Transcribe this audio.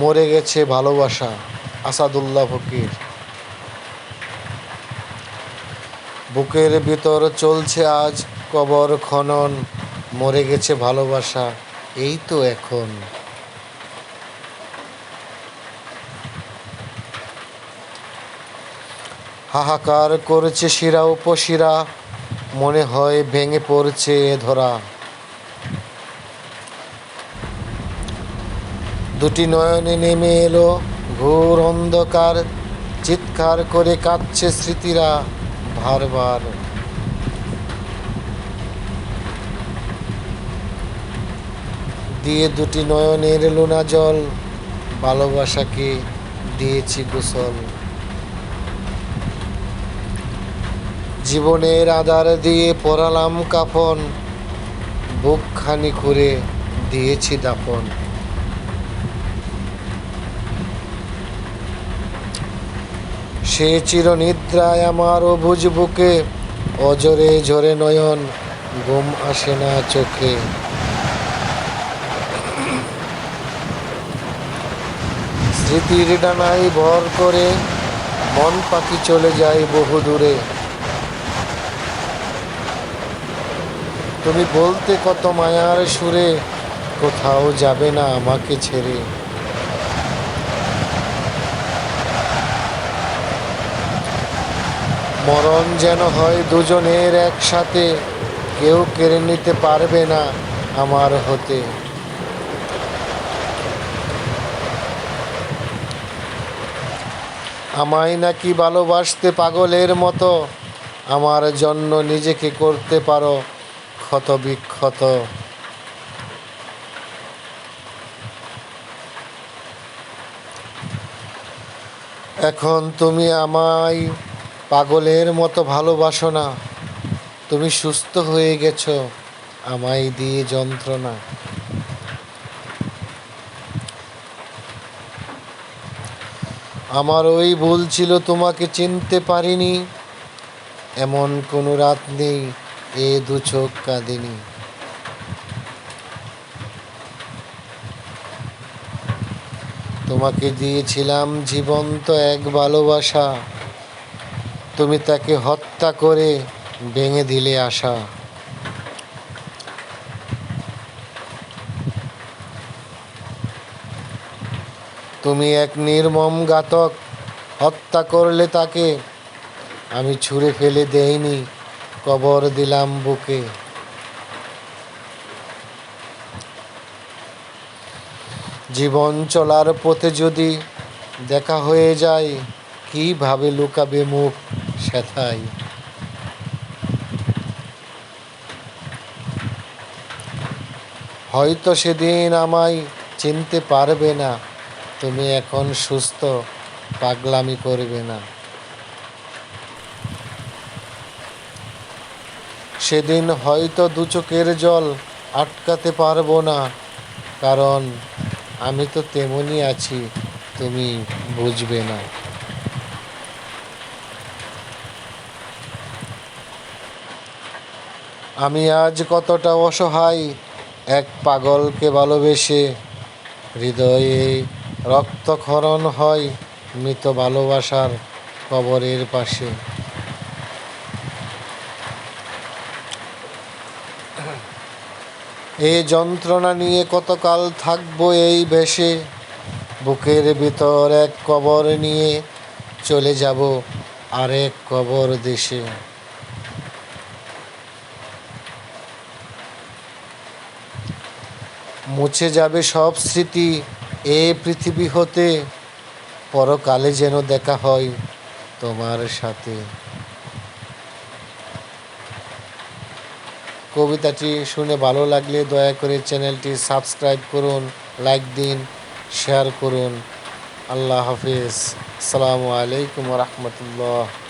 মরে গেছে ভালোবাসা, আসাদুল্লাহ ফকির। বুকের ভিতর চলছে আজ কবর খনন, মরে গেছে ভালোবাসা, এই তো এখন। হাহাকার করেছে শিরা উপশিরা, মনে হয় ভেঙে পড়ছে ধরা। দুটি নয়নে নেমে এলো, ঘোর অন্ধকার, চিৎকার করে কাঁদছে স্মৃতিরা বারবার। দিয়ে দুটি নয়নের লোনা জল, ভালোবাসাকে দিয়েছি গোসল। জীবনের আধার দিয়ে পরালাম কাফন, বুকখানি করে দিয়েছি দাপন সে চিরনিদ্রায় আমার অবুজ বুকে, অজরে ঝরে নয়ন, ঘুম আসে না চোখে। স্মৃতির ডানায় ভর করে মন পাখি চলে যায় বহু দূরে। তুমি বলতে কত মায়ার সুরে, কোথাও যাবে না আমাকে ছেড়ে। মরণ যেন হয় দুজনের একসাথে, কেউ কেড়ে নিতে পারবে না আমার হতে। আমায় নাকি ভালোবাসতে পাগলের মতো, আমার জন্য নিজেকে করতে পারো ক্ষত বিক্ষত এখন তুমি আমায় পাগলের মতো ভালোবাসো না। তুমি সুস্থ হয়ে গেছো, আমায় দিয়ে যন্ত্রণা। আমার ওই ভুল ছিল, তোমাকে চিনতে পারিনি। এমন কোনো রাত নেই, এ দু চোখ কাঁদিনি। তোমাকে দিয়েছিলাম জীবন্ত এক ভালোবাসা। তুমি তাকে হত্যা করে ভেঙে দিলে আশা। তুমি এক নির্মম ঘাতক, হত্যা করলে তাকে। আমি ছুঁড়ে ফেলে দেইনি, কবর দিলাম বুকে। জীবন চলার পথে যদি দেখা হয়ে যায় কীভাবে লুকাবে মুখ? সেথায়। হয়তো সেদিন আমায় চিনতে পারবে না, তুমি এখন সুস্থ, পাগলামি করবে না। সেদিন হয়তো দু চোখের জল আটকাতে পারব না, কারণ আমি তো তেমনই আছি, তুমি বুঝবে না। আমি আজ কতটা অসহায় এক পাগলকে ভালোবেসে হৃদয়ে রক্তক্ষরণ হয় মৃত ভালোবাসার কবরের পাশে। এ যন্ত্রণা নিয়ে কতকাল থাকব এই ভেসে? বুকের ভিতর এক কবর নিয়ে চলে যাব আরেক কবর দেশে। মুছে যাবে সব স্মৃতি। এ পৃথিবী হতে পরকালে যেন দেখা হয় তোমার সাথে। কবিতাটি শুনে ভালো লাগলে দয়া করে চ্যানেলটি সাবস্ক্রাইব করুন, লাইক দিন, শেয়ার করুন। আল্লাহ হাফিজ। আসসালামু আলাইকুম রহমতুল্লাহ।